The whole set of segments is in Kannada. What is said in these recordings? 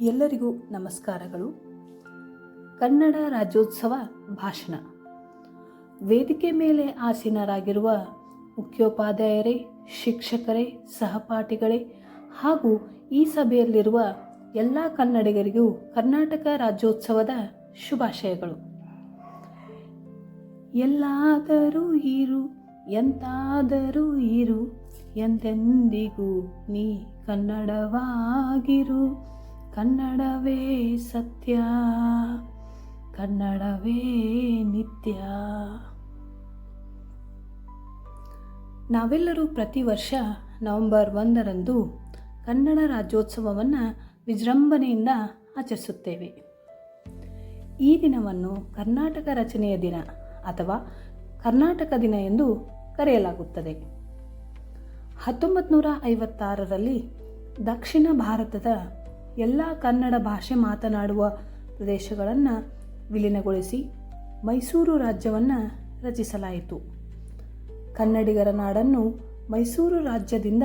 ಎಲ್ಲರಿಗೂ ನಮಸ್ಕಾರಗಳು. ಕನ್ನಡ ರಾಜ್ಯೋತ್ಸವ ಭಾಷಣ. ವೇದಿಕೆ ಮೇಲೆ ಆಸೀನರಾಗಿರುವ ಮುಖ್ಯೋಪಾಧ್ಯಾಯರೇ, ಶಿಕ್ಷಕರೇ, ಸಹಪಾಠಿಗಳೇ ಹಾಗೂ ಈ ಸಭೆಯಲ್ಲಿರುವ ಎಲ್ಲ ಕನ್ನಡಿಗರಿಗೂ ಕರ್ನಾಟಕ ರಾಜ್ಯೋತ್ಸವದ ಶುಭಾಶಯಗಳು. ಎಲ್ಲಾದರೂ ಇರು, ಎಂತಾದರೂ ಇರು ಎಂತೆಂದಿಗೂ ನೀ ಕನ್ನಡವಾಗಿರು. ಕನ್ನಡವೇ ಸತ್ಯ, ಕನ್ನಡವೇ ನಿತ್ಯ. ನಾವೆಲ್ಲರೂ ಪ್ರತಿ ವರ್ಷ ನವೆಂಬರ್ ಒಂದರಂದು ಕನ್ನಡ ರಾಜ್ಯೋತ್ಸವವನ್ನು ವಿಜೃಂಭಣೆಯಿಂದ ಆಚರಿಸುತ್ತೇವೆ. ಈ ದಿನವನ್ನು ಕರ್ನಾಟಕ ರಚನೆಯ ದಿನ ಅಥವಾ ಕರ್ನಾಟಕ ದಿನ ಎಂದು ಕರೆಯಲಾಗುತ್ತದೆ. ಹತ್ತೊಂಬತ್ತು ನೂರ ಐವತ್ತಾರರಲ್ಲಿ ದಕ್ಷಿಣ ಭಾರತದ ಎಲ್ಲ ಕನ್ನಡ ಭಾಷೆ ಮಾತನಾಡುವ ಪ್ರದೇಶಗಳನ್ನು ವಿಲೀನಗೊಳಿಸಿ ಮೈಸೂರು ರಾಜ್ಯವನ್ನು ರಚಿಸಲಾಯಿತು. ಕನ್ನಡಿಗರ ನಾಡನ್ನು ಮೈಸೂರು ರಾಜ್ಯದಿಂದ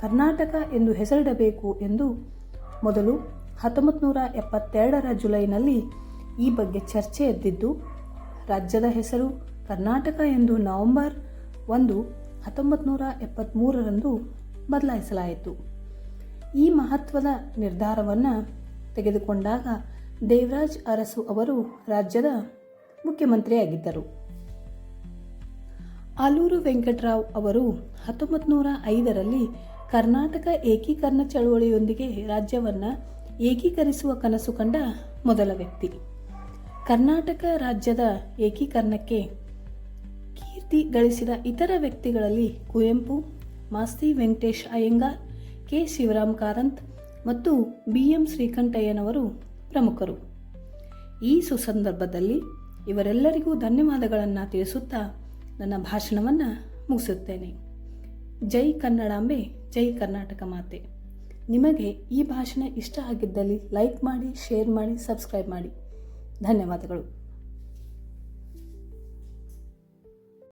ಕರ್ನಾಟಕ ಎಂದು ಹೆಸರಿಡಬೇಕು ಎಂದು ಮೊದಲು ಹತ್ತೊಂಬತ್ತು ನೂರ ಎಪ್ಪತ್ತೆರಡರ ಜುಲೈನಲ್ಲಿ ಈ ಬಗ್ಗೆ ಚರ್ಚೆ ಎದ್ದಿದ್ದು, ರಾಜ್ಯದ ಹೆಸರು ಕರ್ನಾಟಕ ಎಂದು ನವೆಂಬರ್ ಒಂದು ಹತ್ತೊಂಬತ್ತು ನೂರ ಎಪ್ಪತ್ತ್ಮೂರರಂದು ಬದಲಾಯಿಸಲಾಯಿತು. ಈ ಮಹತ್ವದ ನಿರ್ಧಾರವನ್ನು ತೆಗೆದುಕೊಂಡಾಗ ದೇವರಾಜ್ ಅರಸು ಅವರು ರಾಜ್ಯದ ಮುಖ್ಯಮಂತ್ರಿಯಾಗಿದ್ದರು. ಆಲೂರು ವೆಂಕಟರಾವ್ ಅವರು ಹತ್ತೊಂಬತ್ತು ನೂರ ಐದರಲ್ಲಿ ಕರ್ನಾಟಕ ಏಕೀಕರಣ ಚಳುವಳಿಯೊಂದಿಗೆ ರಾಜ್ಯವನ್ನು ಏಕೀಕರಿಸುವ ಕನಸು ಕಂಡ ಮೊದಲ ವ್ಯಕ್ತಿ. ಕರ್ನಾಟಕ ರಾಜ್ಯದ ಏಕೀಕರಣಕ್ಕೆ ಕೀರ್ತಿ ಗಳಿಸಿದ ಇತರ ವ್ಯಕ್ತಿಗಳಲ್ಲಿ ಕುವೆಂಪು, ಮಾಸ್ತಿ ವೆಂಕಟೇಶ್ ಅಯ್ಯಂಗಾರ್ ಕೆ ಶಿವರಾಮ್ ಕಾರಂತ್ ಮತ್ತು ಬಿ ಎಂ ಶ್ರೀಕಂಠಯ್ಯನವರು ಪ್ರಮುಖರು. ಈ ಸುಸಂದರ್ಭದಲ್ಲಿ ಇವರೆಲ್ಲರಿಗೂ ಧನ್ಯವಾದಗಳನ್ನು ತಿಳಿಸುತ್ತಾ ನನ್ನ ಭಾಷಣವನ್ನು ಮುಗಿಸುತ್ತೇನೆ. ಜೈ ಕನ್ನಡಾಂಬೆ, ಜೈ ಕರ್ನಾಟಕ ಮಾತೆ. ನಿಮಗೆ ಈ ಭಾಷಣ ಇಷ್ಟ ಆಗಿದ್ದಲ್ಲಿ ಲೈಕ್ ಮಾಡಿ, ಶೇರ್ ಮಾಡಿ, ಸಬ್ಸ್ಕ್ರೈಬ್ ಮಾಡಿ. ಧನ್ಯವಾದಗಳು.